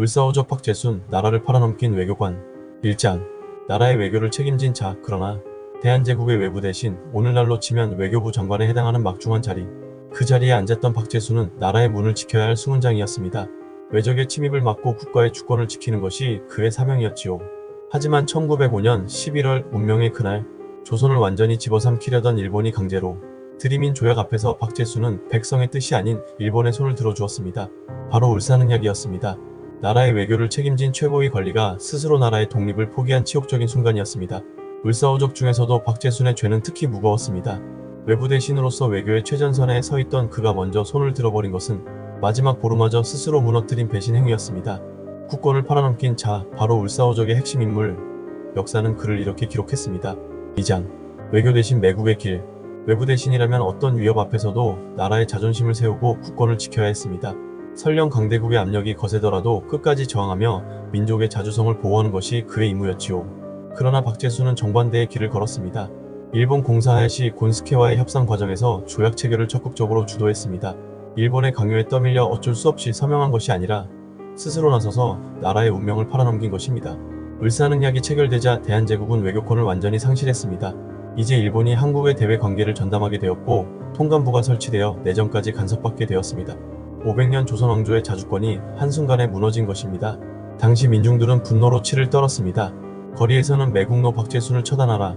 을사오적 박재순 나라를 팔아넘긴 외교관 일장 나라의 외교를 책임진 자 그러나 대한제국의 외부 대신 오늘날로 치면 외교부 장관에 해당하는 막중한 자리 그 자리에 앉았던 박재순은 나라의 문을 지켜야 할 수문장이었습니다. 외적의 침입을 막고 국가의 주권을 지키는 것이 그의 사명이었지요. 하지만 1905년 11월 운명의 그날 조선을 완전히 집어삼키려던 일본이 강제로 드리민 조약 앞에서 박재수는 백성의 뜻이 아닌 일본의 손을 들어주었습니다. 바로 울산은약이었습니다. 나라의 외교를 책임진 최고의 관리가 스스로 나라의 독립을 포기한 치욕적인 순간이었습니다. 울사오적 중에서도 박재순의 죄는 특히 무거웠습니다. 외부 대신으로서 외교의 최전선에 서 있던 그가 먼저 손을 들어버린 것은 마지막 보루마저 스스로 무너뜨린 배신 행위였습니다. 국권을 팔아넘긴 자 바로 울사오적의 핵심 인물 역사는 그를 이렇게 기록했습니다. 2장 외교 대신 매국의 길 외부 대신이라면 어떤 위협 앞에서도 나라의 자존심을 세우고 국권을 지켜야 했습니다. 설령 강대국의 압력이 거세더라도 끝까지 저항하며 민족의 자주성을 보호하는 것이 그의 임무였지요. 그러나 박재수는 정반대의 길을 걸었습니다. 일본 공사하야시 곤스케와의 협상 과정에서 조약 체결을 적극적으로 주도했습니다. 일본의 강요에 떠밀려 어쩔 수 없이 서명한 것이 아니라 스스로 나서서 나라의 운명을 팔아넘긴 것입니다. 을사능약이 체결되자 대한제국은 외교권을 완전히 상실했습니다. 이제 일본이 한국의 대외 관계를 전담하게 되었고 통감부가 설치되어 내정까지 간섭받게 되었습니다. 500년 조선 왕조의 자주권이 한순간에 무너진 것입니다. 당시 민중들은 분노로 치를 떨었습니다. 거리에서는 매국노 박재순을 처단하라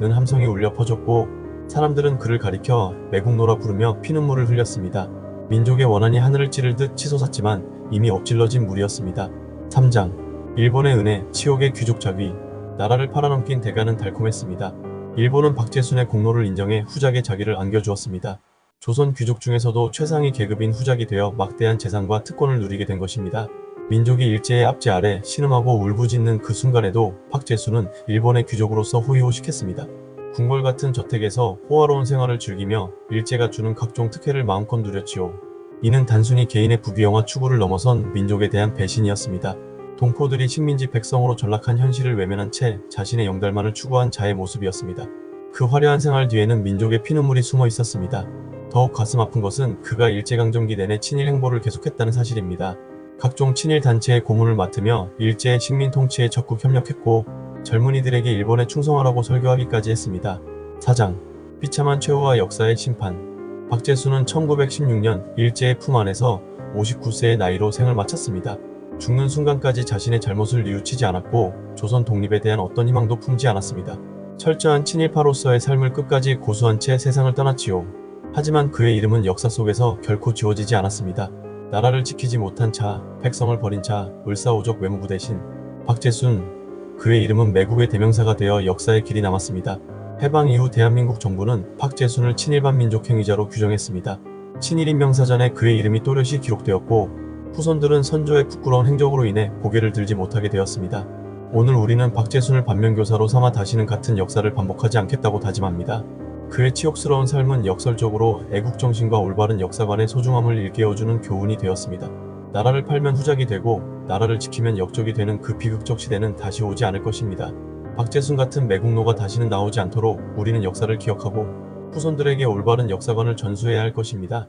는 함성이 울려 퍼졌고 사람들은 그를 가리켜 매국노라 부르며 피눈물을 흘렸습니다. 민족의 원한이 하늘을 찌를 듯 치솟았지만 이미 엎질러진 물이었습니다. 3장 일본의 은혜, 치욕의 귀족 자귀, 나라를 팔아넘긴 대가는 달콤했습니다. 일본은 박재순의 공로를 인정해 후작의 자기를 안겨주었습니다. 조선 귀족 중에서도 최상위 계급인 후작이 되어 막대한 재산과 특권을 누리게 된 것입니다. 민족이 일제의 압제 아래 신음하고 울부짖는 그 순간에도 박재순은 일본의 귀족으로서 호의호식했습니다. 궁궐 같은 저택에서 호화로운 생활을 즐기며 일제가 주는 각종 특혜를 마음껏 누렸지요. 이는 단순히 개인의 부귀영화 추구를 넘어선 민족에 대한 배신이었습니다. 동포들이 식민지 백성으로 전락한 현실을 외면한 채 자신의 영달만을 추구한 자의 모습이었습니다. 그 화려한 생활 뒤에는 민족의 피눈물이 숨어 있었습니다. 더욱 가슴 아픈 것은 그가 일제강점기 내내 친일 행보를 계속했다는 사실입니다. 각종 친일 단체의 고문을 맡으며 일제의 식민 통치에 적극 협력했고 젊은이들에게 일본에 충성하라고 설교하기까지 했습니다. 4장 비참한 최후와 역사의 심판 박재수는 1916년 일제의 품 안에서 59세의 나이로 생을 마쳤습니다. 죽는 순간까지 자신의 잘못을 뉘우치지 않았고 조선 독립에 대한 어떤 희망도 품지 않았습니다. 철저한 친일파로서의 삶을 끝까지 고수한 채 세상을 떠났지요. 하지만 그의 이름은 역사 속에서 결코 지워지지 않았습니다. 나라를 지키지 못한 자, 백성을 버린 자, 을사오적 외무부 대신 박재순, 그의 이름은 매국의 대명사가 되어 역사의 길이 남았습니다. 해방 이후 대한민국 정부는 박재순을 친일반 민족 행위자로 규정했습니다. 친일인 명사전에 그의 이름이 또렷이 기록되었고 후손들은 선조의 부끄러운 행적으로 인해 고개를 들지 못하게 되었습니다. 오늘 우리는 박재순을 반면교사로 삼아 다시는 같은 역사를 반복하지 않겠다고 다짐합니다. 그의 치욕스러운 삶은 역설적으로 애국정신과 올바른 역사관의 소중함을 일깨워주는 교훈이 되었습니다. 나라를 팔면 후작이 되고 나라를 지키면 역적이 되는 그 비극적 시대는 다시 오지 않을 것입니다. 박재순 같은 매국노가 다시는 나오지 않도록 우리는 역사를 기억하고 후손들에게 올바른 역사관을 전수해야 할 것입니다.